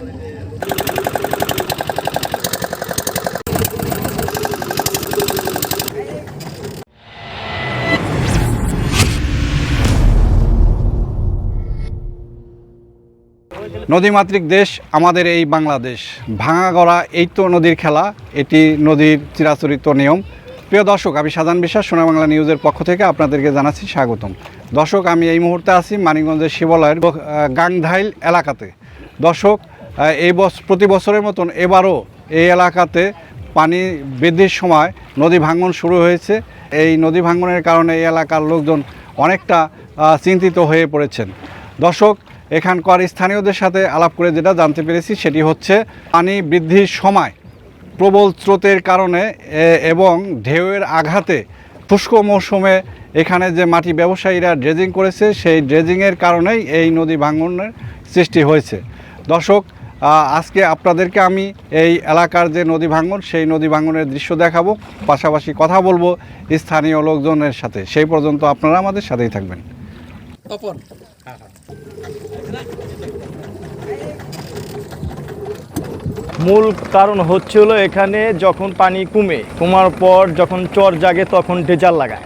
নদীমাতৃক দেশ, আমাদের এই বাংলাদেশ। ভাঙা গড়া এই তো নদীর খেলা, এটি নদীর চিরাচরিত নিয়ম। প্রিয় দর্শক, আমি সাধারণ বিশ্বাস সোনা বাংলা নিউজের পক্ষ থেকে আপনাদেরকে জানাচ্ছি স্বাগতম। দর্শক, আমি এই মুহূর্তে আছি মানিকগঞ্জের শিবলয়ের গাংধাইল এলাকাতে। দর্শক এই প্রতি বছরের মতন এবারও এই এলাকাতে পানি বৃদ্ধির সময় নদী ভাঙন শুরু হয়েছে। এই নদী ভাঙনের কারণে এই এলাকার লোকজন অনেকটা চিন্তিত হয়ে পড়েছেন। দর্শক, এখানকার স্থানীয়দের সাথে আলাপ করে যেটা জানতে পেরেছি সেটি হচ্ছে, পানি বৃদ্ধির সময় প্রবল স্রোতের কারণে এবং ঢেউয়ের আঘাতে শুষ্ক মৌসুমে এখানে যে মাটি ব্যবসায়ীরা ড্রেজিং করেছে, সেই ড্রেজিংয়ের কারণেই এই নদী ভাঙনের সৃষ্টি হয়েছে। দর্শক আজকে আপনাদেরকে আমি এই এলাকার যে নদী ভাঙন সেই নদী ভাঙনের দৃশ্য দেখাবো। পাশাপাশি কথা বলব স্থানীয় লোকজনের সাথে। সেই পর্যন্ত আপনারা আমাদের সাথেই থাকবেন। মূল কারণ হচ্ছিল এখানে যখন পানি কমে কমার পর যখন চর জাগে তখন ডেজার লাগায়।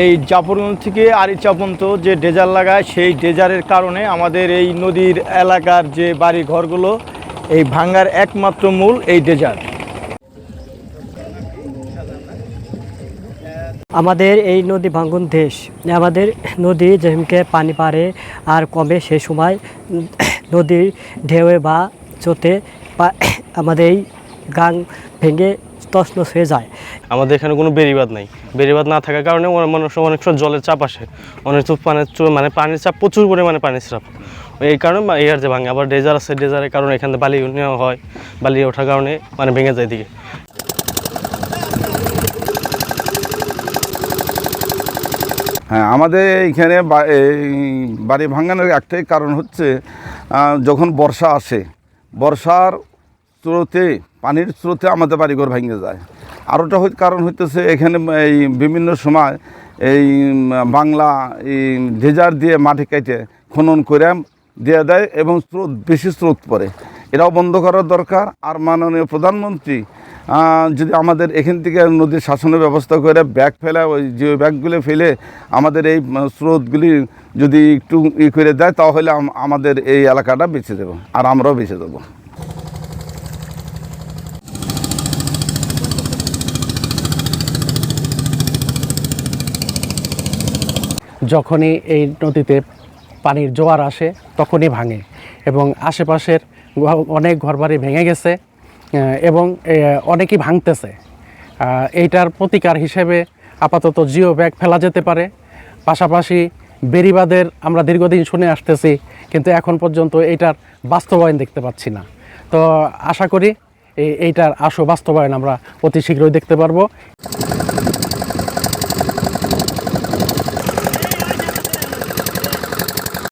এই জাফরগঞ্জ থেকে আরিচা পর্যন্ত যে ডেজার লাগায়, সেই ডেজারের কারণে আমাদের এই নদীর এলাকার যে বাড়ি ঘরগুলো, এই ভাঙ্গার একমাত্র মূল এই ডেজার। আমাদের এই নদী ভাঙ্গন দেশ। আমাদের নদী যেমকে পানি পারে আর কমে সে সময় নদীর ঢেউয়ে বা চোতে আমাদের এই গাং ভেঙে তছনছ হয়ে যায়। আমাদের এখানে কোনো বেড়িবাদ নাই। বেড়িবাদ না থাকার কারণে অনেক মানুষ অনেক সময় জলের চাপ আসে। অনেক তো পানির চো- মানে পানির চাপ প্রচুর পরিমাণে পানির চাপ। এই কারণে আর যে ভাঙে। আবার ডেজার আছে ডেজারের কারণে এখানে বালি নেওয়া হয়। বালি ওঠার কারণে মানে ভেঙে যায় দিকে হ্যাঁ আমাদের এইখানে এই বাড়ি ভাঙানোর একটাই কারণ হচ্ছে যখন বর্ষা আসে বর্ষার স্রোতে পানির স্রোতে আমাদের বাড়িঘর ভেঙে যায়। আরোটা হই কারণ হইতেছে এখানে এই বিভিন্ন সময় এই বাংলা এই ডেজার দিয়ে মাটি কেটে খনন করে দিয়ে দেয় এবং স্রোত, বেশি স্রোত পড়ে। এটাও বন্ধ করার দরকার। আর মাননীয় প্রধানমন্ত্রী যদি আমাদের এখান থেকে নদীর শাসনের ব্যবস্থা করে ব্যাগ ফেলা, ওই যে ব্যাগগুলো ফেলে আমাদের এই স্রোতগুলি যদি একটু ই করে দেয়, তাহলে আমাদের এই এলাকাটা বেঁচে দেবো আর আমরাও বেঁচে দেবো যখনই এই নদীতে পানির জোয়ার আসে, তখনই ভাঙে এবং আশেপাশের অনেক ঘরবাড়ি ভেঙে গেছে এবং অনেকই ভাঙতেছে। এইটার প্রতিকার হিসেবে আপাতত জিও ব্যাগ ফেলা যেতে পারে। পাশাপাশি বেরিবাদের আমরা দীর্ঘদিন শুনে আসতেছি, কিন্তু এখন পর্যন্ত এইটার বাস্তবায়ন দেখতে পাচ্ছি না। তো আশা করি এই এইটার আশু বাস্তবায়ন আমরা অতি শীঘ্রই দেখতে পারব।